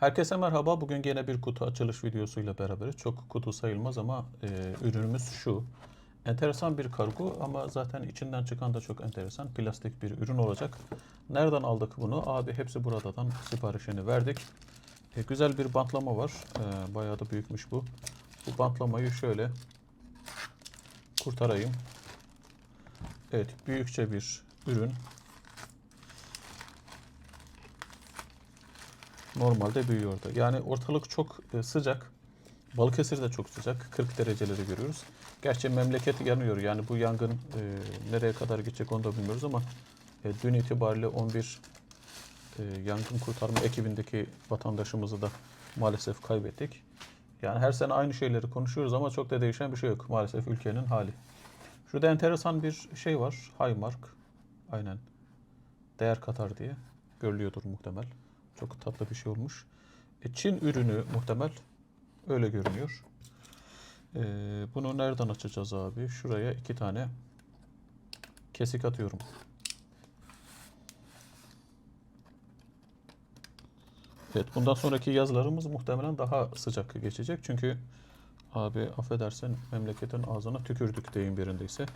Herkese merhaba. Bugün gene bir kutu açılış videosuyla beraberiz. Çok kutu sayılmaz ama e, ürünümüz şu. Enteresan bir kargo ama zaten içinden çıkan da çok enteresan. Plastik bir ürün olacak. Nereden aldık bunu? Abi hepsi buradan siparişini verdik. E, güzel bir bantlama var. E, bayağı da büyükmüş bu. Bu bantlamayı şöyle kurtarayım. Evet, büyükçe bir ürün. Normalde büyüyordu. Yani ortalık çok e, sıcak. Balıkesir de çok sıcak. 40 dereceleri görüyoruz. Gerçi memleket yanıyor. Yani bu yangın e, nereye kadar gidecek onu da bilmiyoruz ama e, dün itibariyle 11 e, yangın kurtarma ekibindeki vatandaşımızı da maalesef kaybettik. Yani her sene aynı şeyleri konuşuyoruz ama çok da değişen bir şey yok. Maalesef ülkenin hali. Şurada enteresan bir şey var. Highmark. Aynen. Değer katar diye. Görülüyordur muhtemel. Çok tatlı bir şey olmuş. E, Çin ürünü muhtemel. Öyle görünüyor. E, bunu nereden açacağız abi? Şuraya iki tane kesik atıyorum. Evet bundan sonraki yazılarımız muhtemelen daha sıcak geçecek. Çünkü abi affedersin memleketin ağzına tükürdük deyim yerindeyse.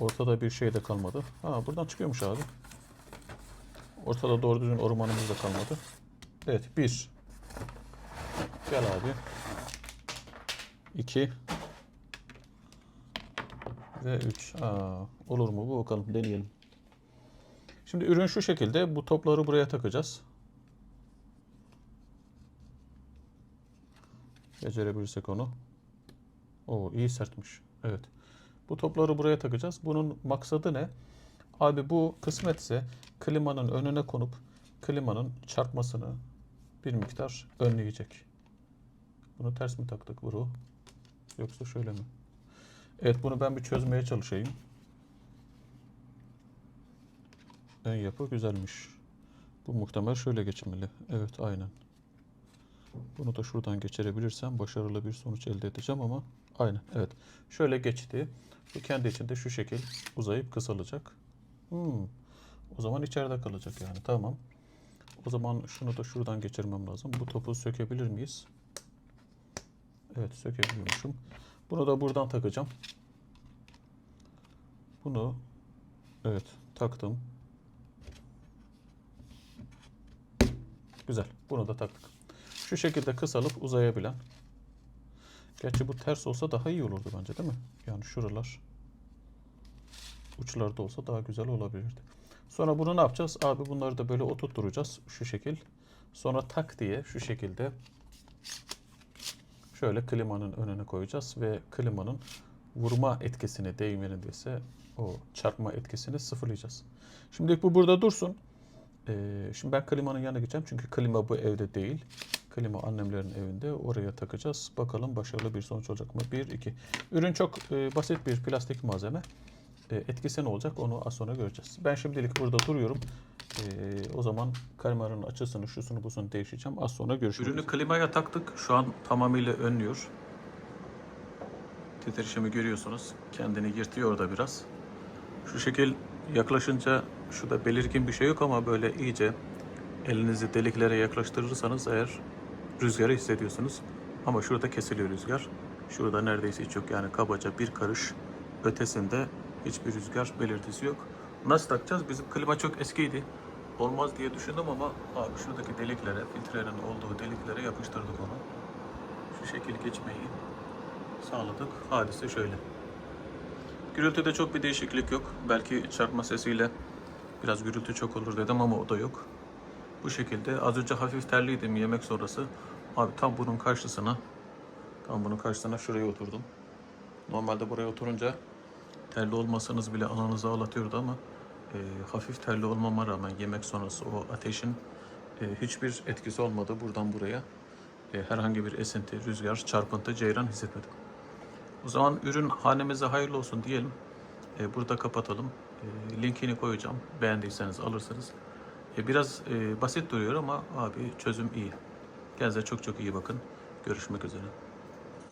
Ortada bir şey de kalmadı. Ha buradan çıkıyormuş abi. Ortada doğru düzgün ormanımız da kalmadı. Evet bir. Gel abi. İki. Ve üç. Olur mu bu bakalım deneyelim. Şimdi ürün şu şekilde. Bu topları buraya takacağız. Becerebilirsek onu. Oo iyi sertmiş. Evet. Bu topları buraya takacağız. Bunun maksadı ne? Abi bu kısmetse klimanın önüne konup klimanın çarpmasını bir miktar önleyecek. Bunu ters mi taktık Vuru? Yoksa şöyle mi? Evet bunu ben bir çözmeye çalışayım. Ön yapı güzelmiş. Bu muhtemel şöyle geçmeli. Evet aynen. Bunu da şuradan geçirebilirsem başarılı bir sonuç elde edeceğim ama aynen evet. Şöyle geçti. Bu kendi içinde şu şekil uzayıp kısalacak. Hmm. O zaman içeride kalacak yani. Tamam. O zaman şunu da şuradan geçirmem lazım. Bu topu sökebilir miyiz? Evet sökebiliyormuşum. Bunu da buradan takacağım. Bunu evet taktım. Güzel. Bunu da taktık. Şu şekilde kısalıp uzayabilen. Gerçi bu ters olsa daha iyi olurdu bence değil mi? Yani şuralar uçlarda olsa daha güzel olabilirdi. Sonra bunu ne yapacağız? Abi bunları da böyle oturtturacağız şu şekil. Sonra tak diye şu şekilde şöyle klimanın önüne koyacağız ve klimanın vurma etkisini deyim yerindeyse o çarpma etkisini sıfırlayacağız. Şimdilik bu burada dursun. Ee, şimdi ben klimanın yanına gideceğim çünkü klima bu evde değil. Klima annemlerin evinde. Oraya takacağız. Bakalım başarılı bir sonuç olacak mı? 1, 2. Ürün çok e, basit bir plastik malzeme. E, etkisi ne olacak onu az sonra göreceğiz. Ben şimdilik burada duruyorum. E, o zaman klimanın açısını, şusunu, busunu değişeceğim. Az sonra görüşürüz. Ürünü klimaya taktık. Şu an tamamıyla önlüyor. Titreşimi görüyorsunuz. Kendini yırtıyor da biraz. Şu şekil yaklaşınca şurada belirgin bir şey yok ama böyle iyice elinizi deliklere yaklaştırırsanız eğer rüzgarı hissediyorsunuz. Ama şurada kesiliyor rüzgar. Şurada neredeyse hiç yok. Yani kabaca bir karış ötesinde hiçbir rüzgar belirtisi yok. Nasıl takacağız? Bizim klima çok eskiydi. Olmaz diye düşündüm ama abi şuradaki deliklere, filtrenin olduğu deliklere yapıştırdık onu. Şu şekil geçmeyi sağladık. Hadise şöyle. Gürültüde çok bir değişiklik yok. Belki çarpma sesiyle biraz gürültü çok olur dedim ama o da yok. Bu şekilde az önce hafif terliydim yemek sonrası. Abi tam bunun karşısına tam bunun karşısına şuraya oturdum. Normalde buraya oturunca terli olmasanız bile ananızı ağlatıyordu ama e, hafif terli olmama rağmen yemek sonrası o ateşin e, hiçbir etkisi olmadı buradan buraya. E, herhangi bir esinti, rüzgar, çarpıntı, ceyran hissetmedim. O zaman ürün hanemize hayırlı olsun diyelim. E, burada kapatalım. E, linkini koyacağım. Beğendiyseniz alırsınız. E, biraz e, basit duruyor ama abi çözüm iyi. Kendinize çok çok iyi bakın. Görüşmek üzere.